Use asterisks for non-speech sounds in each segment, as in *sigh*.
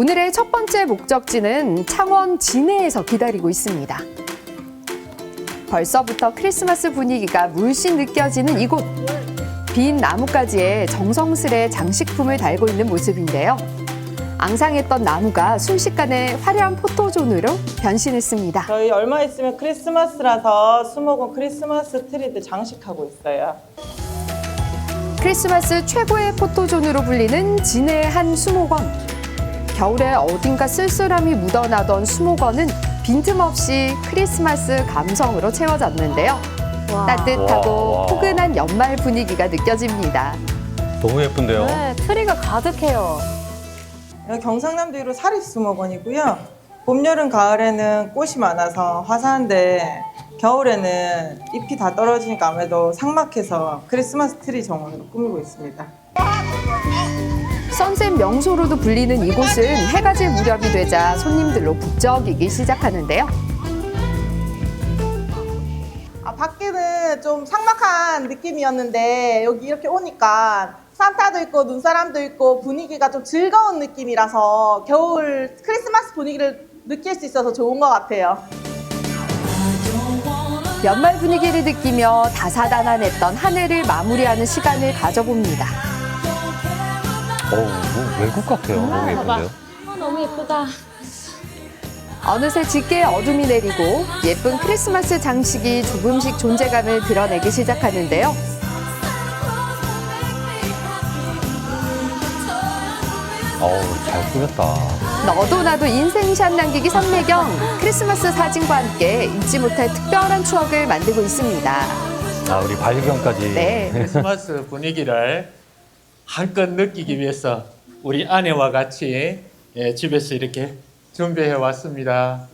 오늘의 첫 번째 목적지는 창원 진해에서 기다리고 있습니다. 벌써부터 크리스마스 분위기가 물씬 느껴지는 이곳. 빈 나뭇가지에 정성스레 장식품을 달고 있는 모습인데요. 앙상했던 나무가 순식간에 화려한 포토존으로 변신했습니다. 저희 얼마 있으면 크리스마스라서 수목원 크리스마스 트리들 장식하고 있어요. 크리스마스 최고의 포토존으로 불리는 진해의 한 수목원. 겨울에 어딘가 쓸쓸함이 묻어나던 수목원은 빈틈없이 크리스마스 감성으로 채워졌는데요. 따뜻하고 와, 와. 포근한 연말 분위기가 느껴집니다. 너무 예쁜데요. 네, 트리가 가득해요. 여기 경상남도 1호 사립수목원이고요. 봄, 여름, 가을에는 꽃이 많아서 화사한데 겨울에는 잎이 다 떨어지니까 아무래도 삭막해서 크리스마스 트리 정원으로 꾸미고 있습니다. 선셋 명소로도 불리는 이곳은 해가 질 무렵이 되자 손님들로 북적이기 시작하는데요. 아, 밖에는 좀 삭막한 느낌이었는데 여기 이렇게 오니까 산타도 있고 눈사람도 있고 분위기가 좀 즐거운 느낌이라서 겨울 크리스마스 분위기를 느낄 수 있어서 좋은 것 같아요. 연말 분위기를 느끼며 다사다난했던 한 해를 마무리하는 시간을 가져봅니다. 어우, 뭐 외국 같아요. 너무 예쁜데요. 아, 너무 예쁘다. 어느새 짙게 어둠이 내리고 예쁜 크리스마스 장식이 조금씩 존재감을 드러내기 시작하는데요. 어우, 잘 꾸몄다. 너도 나도 인생샷 남기기 선매경 크리스마스 사진과 함께 잊지 못할 특별한 추억을 만들고 있습니다. 아, 우리 발견까지. 네. 크리스마스 분위기를 한껏 느끼기 위해서 우리 아내와 같이 예, 집에서 이렇게 준비해 왔습니다.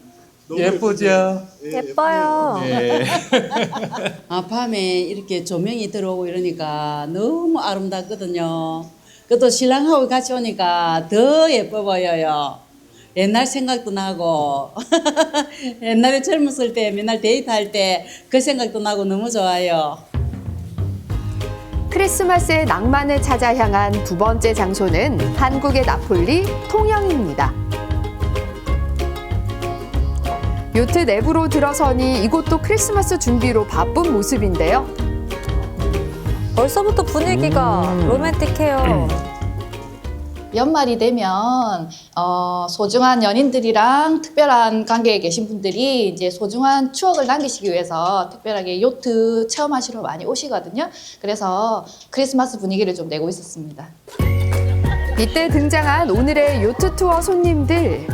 예쁘죠? 예뻐요. 예. 아, 밤에 이렇게 조명이 들어오고 이러니까 너무 아름답거든요. 그것도 신랑하고 같이 오니까 더 예뻐 보여요. 옛날 생각도 나고, *laughs* 옛날에 젊었을 때 맨날 데이트할 때 그 생각도 나고 너무 좋아요. 크리스마스의 낭만을 찾아 향한 두 번째 장소는 한국의 나폴리 통영입니다. 요트 내부로 들어서니 이곳도 크리스마스 준비로 바쁜 모습인데요. 벌써부터 분위기가 음. 로맨틱해요. *clears throat* 연말이 되면 어, 소중한 연인들이랑 특별한 관계에 계신 분들이 이제 소중한 추억을 남기시기 위해서 특별하게 요트 체험하시러 많이 오시거든요. 그래서 크리스마스 분위기를 좀 내고 있었습니다. 이때 등장한 오늘의 요트 투어 손님들.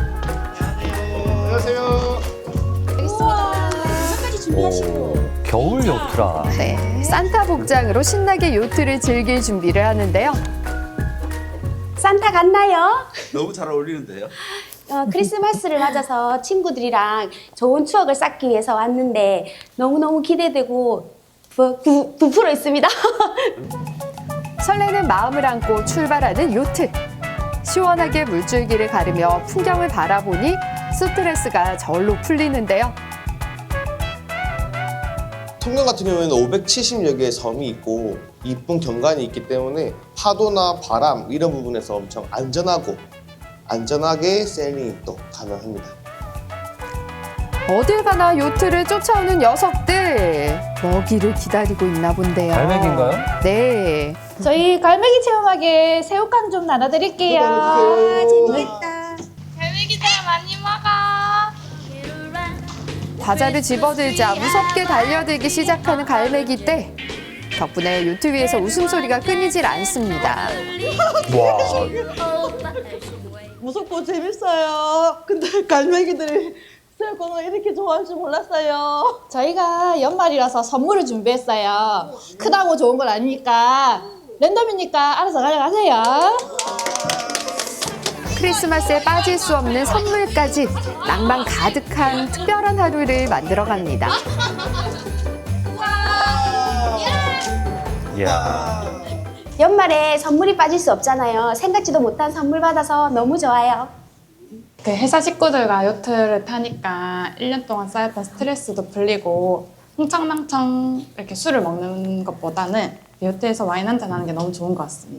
오, 겨울 요트라. 네, 산타 복장으로 신나게 요트를 즐길 준비를 하는데요. 산타 같나요? 너무 잘 어울리는데요. 어, 크리스마스를 맞아서 친구들이랑 좋은 추억을 쌓기 위해서 왔는데 너무너무 기대되고 부, 부, 부풀어 있습니다. *laughs* 설레는 마음을 안고 출발하는 요트. 시원하게 물줄기를 가르며 풍경을 바라보니 스트레스가 절로 풀리는데요. 통영 같은 경우에는 570여 개의 섬이 있고 이쁜 경관이 있기 때문에 파도나 바람 이런 부분에서 엄청 안전하고 안전하게 세일링이 또 가능합니다. 어딜 가나 요트를 쫓아오는 녀석들. 먹이를 기다리고 있나 본데요. 갈매기인가요? 네. 저희 갈매기 체험하게 새우깡 좀 나눠드릴게요. 재밌겠다. 과자를 집어들자 무섭게 달려들기 시작하는 갈매기 때. 덕분에 위에서 웃음소리가 끊이질 않습니다. 와, 무섭고 재밌어요. 근데 갈매기들이 새우깡을 이렇게 좋아할 줄 몰랐어요. 저희가 연말이라서 선물을 준비했어요. 크다고 좋은 건 아니니까 랜덤이니까 알아서 가져가세요. 크리스마스에 빠질 수 없는 선물까지 낭만 가득한 특별한 하루를 만들어 갑니다. 이야. 연말에 선물이 빠질 수 없잖아요. 생각지도 못한 선물 받아서 너무 좋아요. 그 회사 식구들과 요트를 타니까 1년 동안 쌓였던 스트레스도 풀리고 흥청망청 이렇게 술을 먹는 것보다는 요트에서 와인 한잔 하는 게 너무 좋은 것 같습니다.